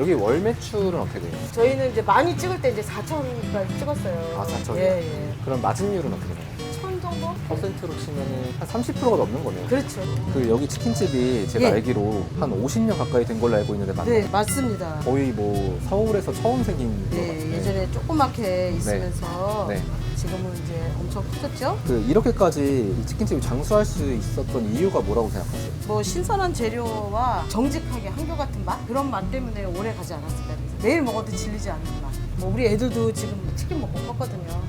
여기 월 매출은 어떻게 돼요? 저희는 이제 많이 찍을 때 이제 4천까지 찍었어요. 아, 4,000 이요? 예, 예. 그럼 마진율은 어떻게 돼요? 천 정도? 퍼센트로 치면은 한 30%가 넘는 거네요. 그렇죠. 그 여기 치킨집이 제가 예. 알기로 한 50년 가까이 된 걸로 알고 있는데 맞나요? 네, 맞습니다. 거의 뭐 서울에서 처음 생긴 것 네, 같은데. 예전에 조그맣게 있으면서 네. 지금은 이제 엄청 커졌죠. 그 이렇게까지 이 치킨집이 장수할 수 있었던 이유가 뭐라고 생각하세요? 뭐 신선한 재료와 정직하게 한결같은 맛 그런 맛 때문에 오래 가지 않았을까 매일 먹어도 질리지 않는 맛. 뭐 우리 애들도 지금 치킨 먹고 컸거든요.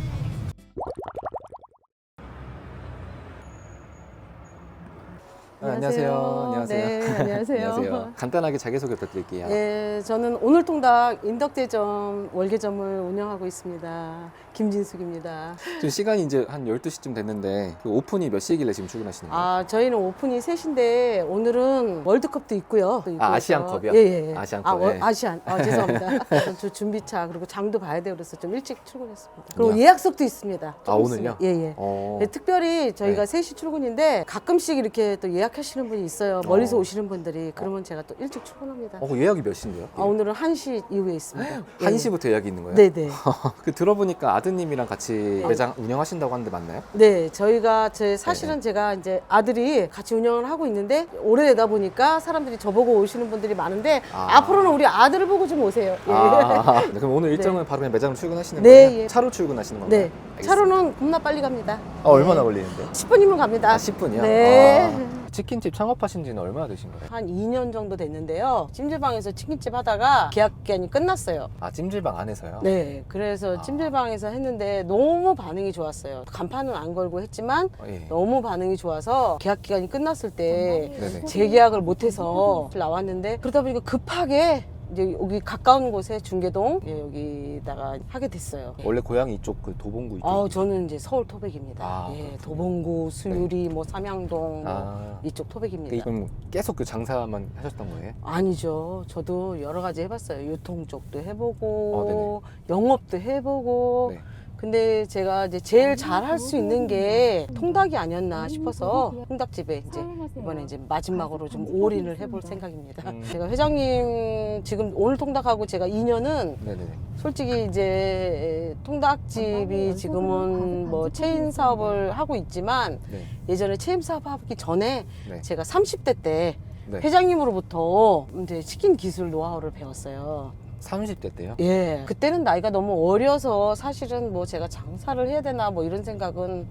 아, 안녕하세요. 안녕하세요. 네, 안녕하세요. 안녕하세요. 간단하게 자기소개 부탁드릴게요. 예, 저는 오늘 통닭 인덕대점 월계점을 운영하고 있습니다. 김진숙입니다. 지금 시간이 이제 한 12시쯤 됐는데 그 오픈이 몇 시길래 지금 출근하시는 거예요? 아, 저희는 오픈이 3시인데 오늘은 월드컵도 있고요. 또 있고 아. 아시안컵이요? 예, 예. 예. 아시안컵, 아, 월- 예. 아시안. 아, 죄송합니다. 저 준비차 그리고 장도 봐야 돼요. 그래서 좀 일찍 출근했습니다. 그리고 야. 예약석도 있습니다. 아, 조금 오늘요? 있으면. 예, 예. 어. 네, 특별히 저희가 네. 3시 출근인데 가끔씩 이렇게 또 예약 하시는 분이 있어요. 멀리서 어. 오시는 분들이. 그러면 제가 또 일찍 출근합니다. 어, 그 예약이 몇 시인데요? 아, 오늘은 1시 이후에 있습니다. 예. 1시부터 예약이 있는 거예요? 네네. 그 들어보니까 아드님이랑 같이 매장 운영하신다고 하는데 맞나요? 네, 저희가 제 사실은 제가 이제 아들이 같이 운영을 하고 있는데 오래되다 보니까 사람들이 저보고 오시는 분들이 많은데 아. 앞으로는 우리 아들을 보고 좀 오세요. 예. 아, 네, 그럼 오늘 일정은 바로 그냥 매장으로 출근하시는 네, 거예요? 예. 차로 출근하시는 건가요? 네, 차로는 겁나 빨리 갑니다. 아, 얼마나 걸리는데요? 10분이면 갑니다. 아, 10분이요? 네. 치킨집 창업하신 지는 얼마나 되신 거예요? 한 2년 정도 됐는데요. 찜질방에서 치킨집 하다가 계약 기간이 끝났어요. 아, 찜질방 안에서요? 네, 그래서 아. 찜질방에서 했는데 너무 반응이 좋았어요. 간판은 안 걸고 했지만 어, 예. 너무 반응이 좋아서 계약 기간이 끝났을 때 네네. 재계약을 못해서 나왔는데 그러다 보니까 급하게 이제 여기 가까운 곳에 중계동 예, 여기다가 하게 됐어요. 원래 고향이 이쪽 그 도봉구 이쪽. 아, 저는 이제 서울 토백입니다. 아, 예, 그렇군요. 도봉구, 수유리, 뭐 삼양동 뭐 아. 이쪽 토백입니다. 그럼 계속 그 장사만 하셨던 거예요? 아니죠. 저도 여러 가지 해봤어요. 유통 쪽도 어, 해보고 영업도 해보고. 네. 근데 제가 이제 제일 잘 할 수 있는 게 통닭이 아니었나 싶어서 통닭집에 이제 이번에 이제 마지막으로 좀 올인을 해볼 생각입니다. 음. 제가 회장님 지금 오늘 통닭하고 제가 인연은 네네네. 솔직히 이제 통닭집이 지금은 뭐 체인 사업을 하고 있지만 네. 예전에 체인 사업 하기 전에 네. 제가 30대 때 네. 회장님으로부터 이제 치킨 기술 노하우를 배웠어요. 30대 때요? 예. 그때는 나이가 너무 어려서 사실은 뭐 제가 장사를 해야 되나 뭐 이런 생각은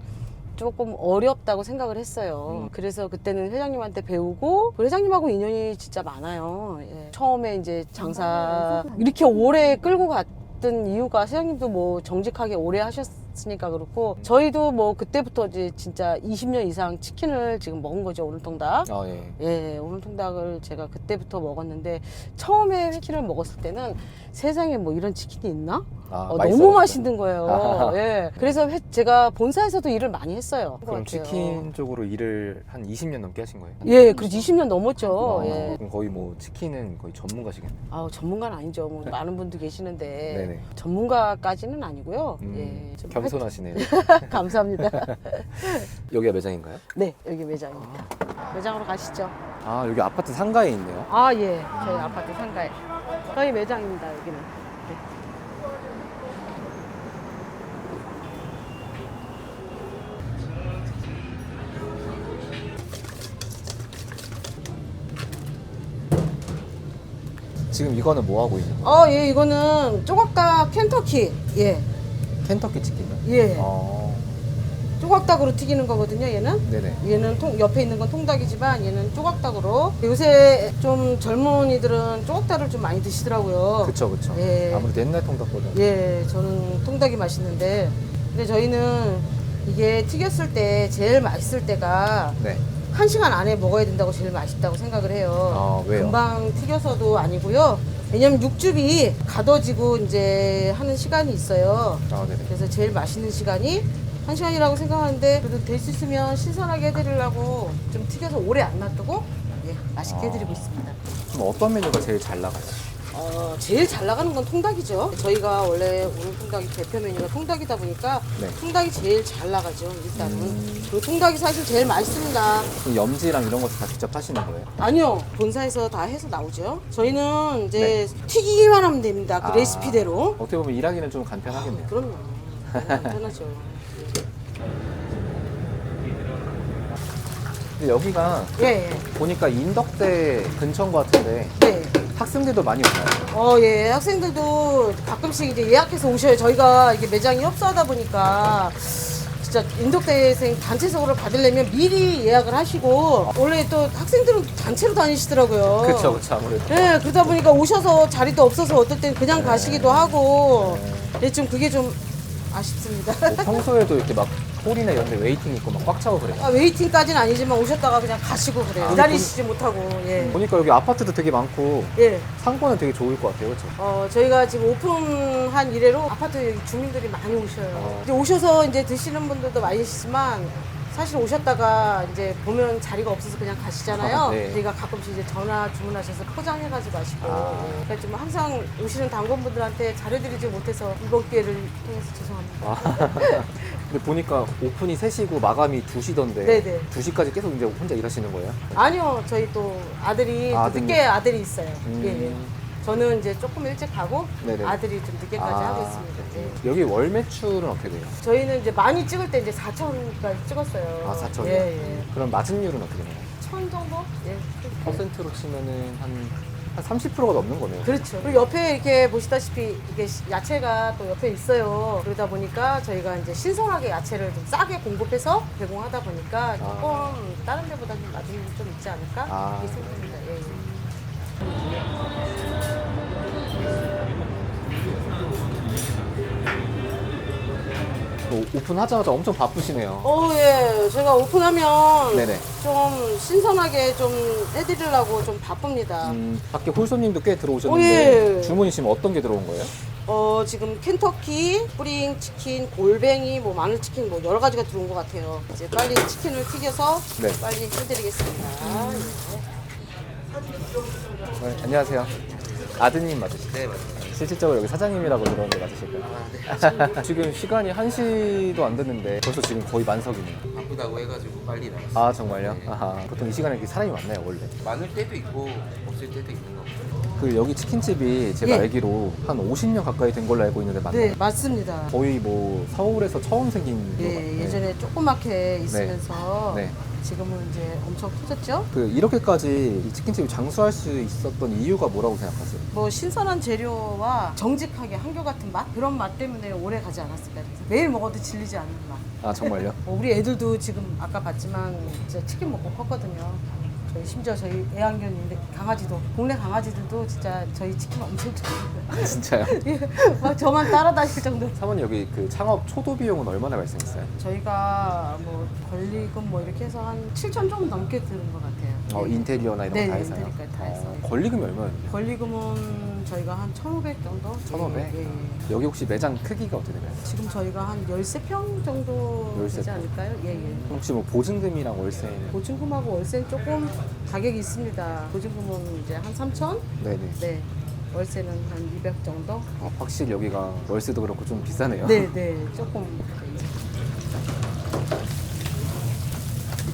조금 어렵다고 생각을 했어요. 음. 그래서 그때는 회장님한테 배우고 그 회장님하고 인연이 진짜 많아요. 예. 처음에 이제 장사 이렇게 오래 끌고 갔던 이유가 회장님도 뭐 정직하게 오래 하셨 으니까 그렇고 저희도 뭐 그때부터 이제 진짜 20년 이상 치킨을 지금 먹은 거죠 오늘 통닭. 아, 예. 예, 오늘 통닭을 제가 그때부터 먹었는데 처음에 치킨을 먹었을 때는 세상에 뭐 이런 치킨이 있나? 아, 어, 너무. 맛있는 거예요. 예. 그래서 회- 제가 본사에서도 일을 많이 했어요. 그럼. 치킨 쪽으로 일을 한 20년 넘게 하신 거예요? 예, 그래서 20년 넘었죠. 아, 예. 그럼 거의 뭐 치킨은 거의 전문가시겠네요. 아우, 전문가는 아니죠. 뭐 많은 분들 계시는데 네네. 전문가까지는 아니고요. 음, 예. 좀 겸손하시네요. 하- 감사합니다. 여기가 매장인가요? 네, 여기 매장입니다. 매장으로 가시죠. 아, 여기 아파트 상가에 있네요. 아, 예. 저희 아파트 상가에. 저희 매장입니다, 여기는. 네. 지금 이거는 뭐 하고 있는 거예요? 어, 예, 이거는 조각닭 켄터키. 예. 켄터키 치킨이요? 예. 어, 조각닭으로 튀기는 거거든요, 얘는. 네네. 얘는 통, 옆에 있는 건 통닭이지만 얘는 조각닭으로. 요새 좀 젊은이들은 조각닭을 좀 많이 드시더라고요. 그쵸, 그쵸. 예. 아무래도 옛날 통닭보다. 예, 저는 통닭이 맛있는데. 근데 저희는 이게 튀겼을 때 제일 맛있을 때가 네. 한 시간 안에 먹어야 된다고 제일 맛있다고 생각을 해요. 아, 왜요? 금방 튀겨서도 아니고요. 왜냐면 육즙이 가둬지고 이제 하는 시간이 있어요. 아, 네네. 그래서 제일 맛있는 시간이 한 시간이라고 생각하는데 그래도 될 수 있으면 신선하게 해드리려고 좀 튀겨서 오래 안 놔두고 예, 맛있게 아. 해드리고 있습니다. 그럼 어떤 메뉴가 제일 잘 나가요? 어, 제일 잘 나가는 건 통닭이죠. 저희가 원래 오늘 통닭이 대표 메뉴가 통닭이다 보니까 네. 통닭이 제일 잘 나가죠. 일단은. 음. 그리고 통닭이 사실 제일 맛있습니다. 그럼 염지랑 이런 것도 다 직접 하시는 거예요? 아니요, 본사에서 다 해서 나오죠. 저희는 이제 튀기기만 하면 됩니다. 그 아, 레시피대로. 어떻게 보면 일하기는 좀 간편하겠네요. 그럼요. 편하죠. 근데 여기가 예, 예. 보니까 인덕대 근처인 것 같은데 네. 학생들도 많이 오나요? 어, 예. 학생들도 가끔씩 이제 예약해서 오셔요. 저희가 이게 매장이 협소하다 보니까 진짜 인덕대생 단체석으로 받으려면 미리 예약을 하시고 원래 또 학생들은 단체로 다니시더라고요. 그쵸, 그쵸, 아무래도. 네, 그러다 보니까 오셔서 자리도 없어서 어떨 땐 그냥 가시기도 하고 네, 좀 그게 좀 아쉽습니다. 뭐 평소에도 이렇게 막 홀이나 이런 데 웨이팅 있고 막 꽉 차고 그래요. 아, 웨이팅까지는 아니지만 오셨다가 그냥 가시고 그래요. 아, 기다리시지 못하고. 예. 보니까 여기 아파트도 되게 많고 예. 상권은 되게 좋을 것 같아요, 그렇죠? 어, 저희가 지금 오픈한 이래로 아파트 주민들이 많이 오셔요. 어. 이제 오셔서 이제 드시는 분들도 많으시지만 사실 오셨다가 이제 보면 자리가 없어서 그냥 가시잖아요. 아, 네. 저희가 가끔씩 이제 전화 주문하셔서 포장해가지고 가시고. 아. 그러니까 좀 항상 오시는 당건분들한테 잘해드리지 못해서 이번 기회를 통해서 죄송합니다. 아. 근데 보니까 오픈이 3시고 마감이 2시던데 네네. 2시까지 계속 이제 혼자 일하시는 거예요? 아니요, 저희 또 아들이 아, 또 아드님. 늦게 아들이 있어요. 음. 예, 예. 저는 이제 조금 일찍 가고 네네. 아들이 좀 늦게까지 아. 하고 있습니다. 예. 여기 월 매출은 어떻게 돼요? 저희는 이제 많이 찍을 때 이제 4천까지 찍었어요. 아, 4천이요? 예, 예. 그럼 마진율은 어떻게 되나요? 천 정도? 예. 퍼센트로 치면은 한, 한 30%가 넘는 거네요. 그렇죠. 그리고 옆에 이렇게 보시다시피 이게 시- 야채가 또 옆에 있어요. 그러다 보니까 저희가 이제 신선하게 야채를 좀 싸게 공급해서 제공하다 보니까 조금 다른 데보다 좀 나중에 좀 있지 않을까? 아. 이게 생각합니다. 예, 예. 또 오픈하자마자 엄청 바쁘시네요. 어, 예. 저희가 오픈하면 네네. 좀 신선하게 좀 해드리려고 좀 바쁩니다. 음, 밖에 홀손님도 꽤 어, 들어오셨는데 예. 주문이시면 어떤 게 들어온 거예요? 어, 지금 켄터키, 뿌링 치킨, 골뱅이, 뭐 마늘 치킨 뭐 여러 가지가 들어온 것 같아요. 이제 빨리 치킨을 튀겨서 네. 빨리 해드리겠습니다. 네, 안녕하세요. 아드님 맞으시죠? 네, 맞습니다. 실질적으로 여기 사장님이라고 들었는데 맞으실까요? 지금 시간이 1시도 안 됐는데 벌써 지금 거의 만석이네요. 바쁘다고 해가지고 빨리 나왔어요. 아 정말요? 네. 아하. 보통 이 시간에 이렇게 사람이 많나요 원래? 많을 때도 있고 없을 때도 있는 거 같아요. 그 여기 치킨집이 제가 예. 알기로 한 50년 가까이 된 걸로 알고 있는데 맞나요? 네, 맞습니다. 거의 뭐 서울에서 처음 생긴 것 예, 같아요. 예전에 조그맣게 있으면서 네. 지금은 이제 엄청 커졌죠? 그 이렇게까지 이 치킨집이 장수할 수 있었던 이유가 뭐라고 생각하세요? 뭐 신선한 재료와 정직하게 한결같은 맛? 그런 맛 때문에 오래 가지 않았을까. 그래서 매일 먹어도 질리지 않는 맛. 아 정말요? 뭐 우리 애들도 지금 아까 봤지만 진짜 치킨 먹고 컸거든요. 저희 심지어 저희 애완견인데 강아지도 동네 강아지들도 진짜 저희 치킨 엄청 좋아해요. 진짜요? 예, 막 저만 따라다닐 정도. 사모님 여기 그 창업 초도 비용은 얼마나 발생했어요? 저희가 뭐 권리금 뭐 이렇게 해서 한 7천 좀 넘게 드는 것 같아요. 어, 예. 인테리어나 이런 네, 거 다 해서요? 인테리어까지 다 해서. 어, 권리금이 얼마였나요? 권리금은 저희가 한 1,500 정도? 1,500? 예, 예. 여기 혹시 매장 크기가 어떻게 되나요? 지금 저희가 한 13평 정도 13평. 되지 않을까요? 예, 예. 혹시 뭐 보증금이랑 월세는? 보증금하고 월세는 조금 가격이 있습니다. 보증금은 이제 한 3천? 네네. 네. 월세는 한 200 정도? 아, 확실히 여기가 월세도 그렇고 좀 비싸네요. 네, 네. 조금.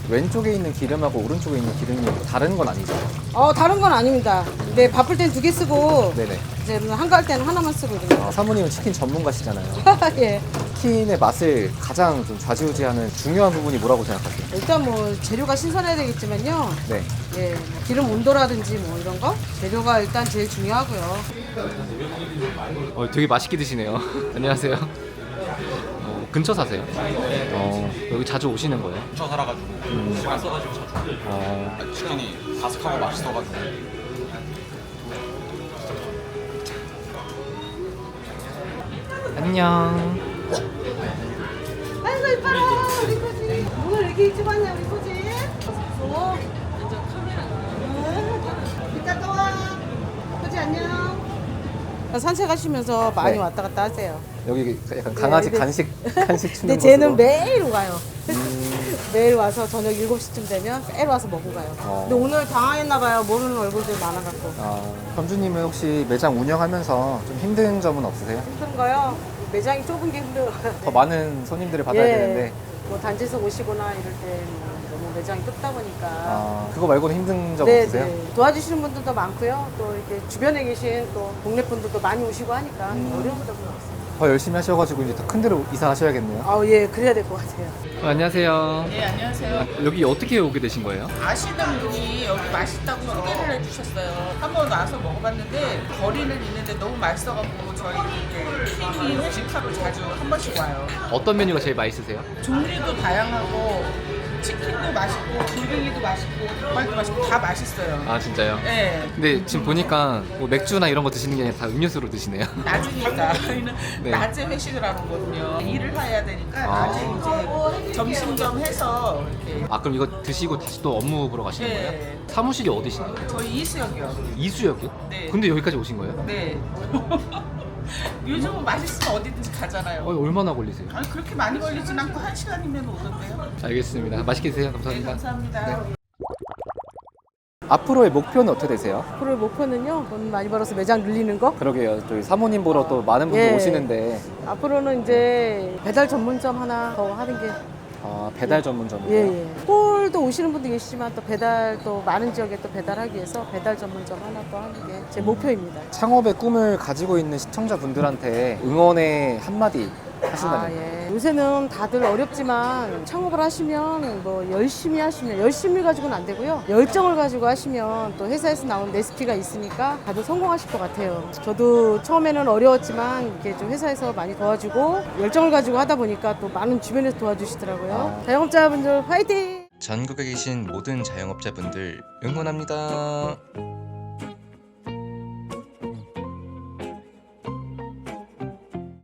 왼쪽에 있는 기름하고 오른쪽에 있는 기름이 다른 건 아니죠? 어, 다른 건 아닙니다. 네, 바쁠 땐 두 개 쓰고, 네네. 이제 한가할 때는 하나만 쓰거든요. 아, 사모님은 치킨 전문가시잖아요. 예. 치킨의 맛을 가장 좀 좌지우지하는 중요한 부분이 뭐라고 생각하세요? 일단 뭐 재료가 신선해야 되겠지만요. 네. 예, 뭐 기름 온도라든지 뭐 이런 거 재료가 일단 제일 중요하고요. 어, 되게 맛있게 드시네요. 안녕하세요. 어, 근처 사세요? 어, 여기 자주 오시는 거예요? 저 살아가지고 시간 써가지고 자주 어, 치킨이 바삭하고 맛있어가지고 안녕. 아이고 이뻐라 우리 코지. 오늘 이렇게 일찍 왔냐 우리 코지. 어. 이따 또 와. 코지 안녕. 산책하시면서 많이 네. 왔다 갔다 하세요. 여기 약간 강아지 네, 네. 간식 간식 주는 근데 쟤는 곳으로. 매일 와요. 음, 매일 와서 저녁 7시쯤 되면 매일 와서 먹고 가요. 어. 근데 오늘 당황했나 봐요. 모르는 얼굴들 많아 갖고. 아, 점주님은 혹시 매장 운영하면서 좀 힘든 점은 없으세요? 힘든 거요? 매장이 좁은 게 힘들어요. 더 많은 손님들을 받아야 예. 되는데 뭐 단지에서 오시거나 이럴 때 매장이 좁다 보니까. 아, 그거 말고는 힘든 점 네, 없으세요? 네. 도와주시는 분들도 많고요. 또 이렇게 주변에 계신 또 동네 분들도 많이 오시고 하니까 음. 어려운 점은 없어요. 더 열심히 하셔가지고 이제 더 큰 데로 이사하셔야겠네요. 아, 예, 그래야 될 것 같아요. 안녕하세요. 네, 안녕하세요. 여기 어떻게 오게 되신 거예요? 아시는 분이 여기 맛있다고 소개를 해주셨어요. 한번 와서 먹어봤는데 거리는 있는데 너무 맛있어가지고 저희 이제 팀이 회식하러 자주 한 번씩 와요. 어떤 메뉴가 제일 맛있으세요? 종류도 다양하고 치킨도 맛있고 불고기도 맛있고 닭발도 맛있고 다 맛있어요. 아 진짜요? 네, 근데 지금 보니까 뭐 맥주나 이런 거 드시는 게 아니라 다 음료수로 드시네요. 낮이니까 저희는 네. 낮에 회식을 하는 거거든요. 일을 해야 되니까 아. 낮에 이제 점심점 해서 이렇게 아 그럼 이거 드시고 다시 또 업무 보러 가시는 네. 거예요? 사무실이 어디시나요? 저희 이수역이요. 이수역이요? 네. 근데 여기까지 오신 거예요? 네. 요즘은 맛있으면 어디든지 가잖아요. 어, 얼마나 걸리세요? 아니 그렇게 많이 걸리진 않고 한 시간이면 오던데요. 알겠습니다. 맛있게 드세요. 네 감사합니다. 감사합니다. 앞으로의 목표는 어떻게 되세요? 앞으로의 목표는요, 돈 많이 벌어서 매장 늘리는 거. 그러게요. 저희 사모님 보러 또 많은 분들 예. 오시는데 앞으로는 이제 배달 전문점 하나 더 하는 게 아, 배달 전문점이요. 예, 예. 서울도 오시는 분도 계시지만 또 배달 또 많은 지역에 또 배달하기 위해서 배달 전문점 하나 또 하는 게 제 목표입니다. 창업의 꿈을 가지고 있는 시청자분들한테 응원의 한마디 하신다면 아, 예. 요새는 다들 어렵지만 창업을 하시면 뭐 열심히 하시면 열심히 가지고는 안 되고요. 열정을 가지고 하시면 또 회사에서 나온 레시피가 있으니까 다들 성공하실 것 같아요. 저도 처음에는 어려웠지만 이렇게 좀 회사에서 많이 도와주고 열정을 가지고 하다 보니까 또 많은 주변에서 도와주시더라고요. 아. 자영업자분들 화이팅! 전국에 계신 모든 자영업자분들 응원합니다.